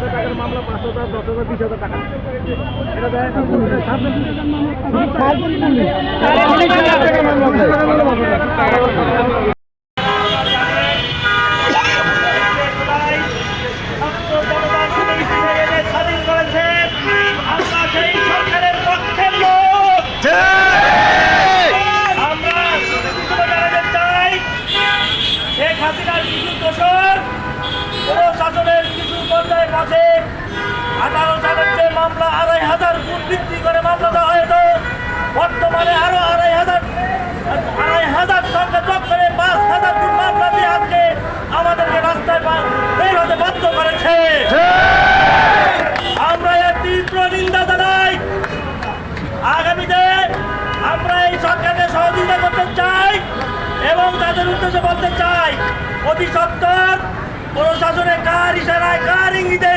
হাজার টাকার মামলা পাঁচ হাজার দশ হাজার বিশ হাজার টাকা। এটা দেয় মামলা স্বাধীন করেছেন আমরা সেই সরকারের পক্ষের লোক আমরা শুধু জানাতে চাই শেখ হাসিনার কিছু দোষর প্রশাসনের কিছু পর্যায়ে কাছে আঠারো সালের যে মামলা আড়াই হাজার গুণ বৃদ্ধি করে মামলা দেওয়া হয়েছে। বর্তমানে আরও আড়াই হাজার আড়াই হাজার সঙ্গে যোগ করে পাঁচ হাজার গুণ মামলা দিয়ে আজকে আমাদেরকে রাস্তায় বের হতে বাধ্য করেছে। আমরা এর তীব্র নিন্দা জানাই। আগামীতে আমরা এই সরকারকে সহযোগিতা করতে চাই এবং তাদের উদ্দেশ্যে বলতে চাই অতি সত্তর প্রশাসনে কার ইশারায় কার ইঙ্গিতে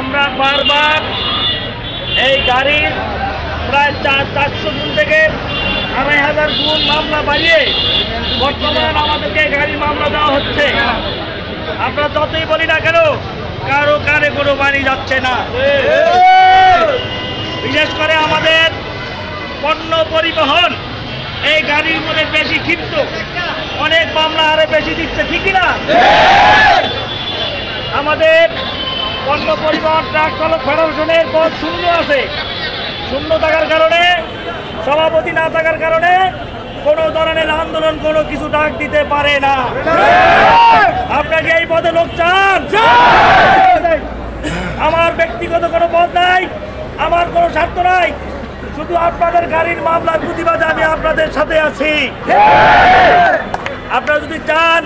আমরা বারবার এই গাড়ির প্রায় চার চারশো গুণ থেকে আড়াই হাজার গুণ মামলা বাড়িয়ে বর্তমান আমাদেরকে গাড়ির মামলা দেওয়া হচ্ছে। আমরা যতই বলি না কেন, কারও কারে কোনো বাড়ি যাচ্ছে না। বিশেষ করে আমাদের পণ্য পরিবহন, এই গাড়ির মধ্যে বেশি ক্ষিপ্ত অনেক মামলা আরে বেশি দিচ্ছে, ঠিকই না? আমাদের পণ্য পরিবহন ট্রাক চালক ফেডারেশনের পদ শূন্য আছে। শূন্য থাকার কারণে, সভাপতি না থাকার কারণে কোনো ধরনের আন্দোলন, কোনো কিছু ডাক দিতে পারে না। আপনাকে এই পদে লোক চান? আমার ব্যক্তিগত কোনো পদ নাই, আমার কোনো স্বার্থ নাই। শুধু আপনাদের গাড়ির মামলার প্রতিবাদে আমি আপনাদের সাথে আছি। আপনারা যদি চান,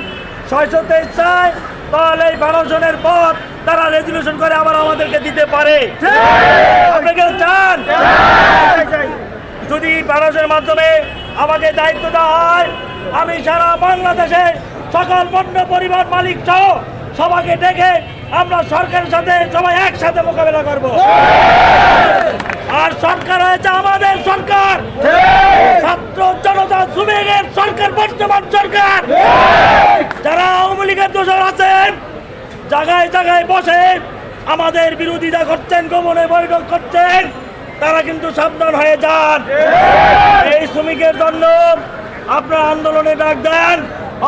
ছয়শো তেইশ চায়, তাহলে এই বারো জনের পদ তারা রেজুলেশন করে আবার আমাদেরকে দিতে পারে। আপনাকে চান? যদি বারোজনের মাধ্যমে আমাকে দায়িত্ব দেওয়া হয়, আমি সারা বাংলাদেশে সকল পণ্য পরিবার মালিক সহ সবাইকে ডেকে আমরা সরকারের সাথে সবাই একসাথে মোকাবেলা করব। আর সরকার হয়েছে আমাদের সরকার। ছাত্র জনতা সুবেগের সরকার, বর্তমান সরকার। যারা আওয়ামী লীগের দোষর আছেন জায়গায় জায়গায় বসে আমাদের বিরোধিতা করছেন গোপনে বৈঠক করছেন তারা কিন্তু সাবধান হয়ে যান। এই শ্রমিকের জন্য আপনারা আন্দোলনে ডাক দেন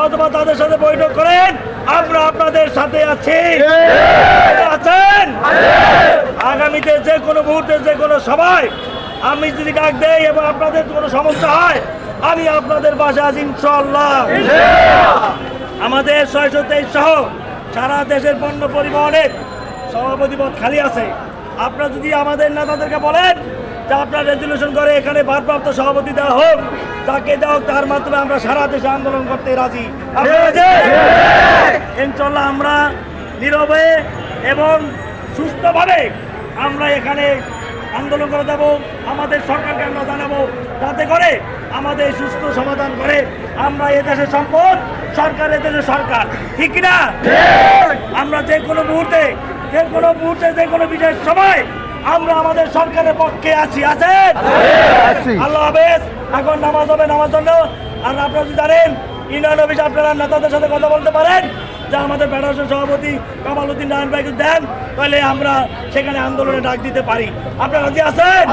অথবা তাদের সাথে বৈঠক করেন আমরা আপনাদের সাথে আছি। আছেন। আগামীতে যে কোনো মুহূর্তে যে কোনো সভায় আমি যদি ডাক দেই এবং আপনাদের কোনো সমস্যা হয় আমি আপনাদের পাশে আছি ইনশাল্লাহ আমাদের ছয়শো তেইশ সহ সারা দেশের পণ্য পরিবহনের সভাপতি পদ খালি আছে আপনারা যদি আমাদের নেতাদেরকে বলেন যে আপনার রেজুলেশন করে এখানে ভারপ্রাপ্ত সভাপতি দেওয়া হোক তাকে দেওয়া তার মাধ্যমে আমরা সারা দেশে আন্দোলন করতে রাজি? ইনশাল্লাহ আমরা নীরবে এবং সুস্থভাবে আমরা এখানে আন্দোলন করে যাব আমাদের সরকারকে আমরা জানাব যাতে করে আমাদের সুস্থ সমাধান করে। আমরা এদেশের সম্পদ সরকার এদেশের সরকার। ঠিক না আমরা যে কোনো মুহূর্তে যে কোনো মুহূর্তে যে কোনো বিষয়ের সময় আমরা আমাদের সরকারের পক্ষে আছি আছেন? আল্লাহ হাফেজ এখন নামাজ হবে নামাজ জন্য আর আপনারা যদি জানেন ইউনিয়ন অফিস আপনারা নেতাদের সাথে কথা বলতে পারেন। যে আমাদের ফেডারেশন সভাপতি কামাল উদ্দিন নারায়ণ ভাইকে দেন তাহলে আমরা সেখানে আন্দোলনে ডাক দিতে পারি। আপনারা রাজি আছেন?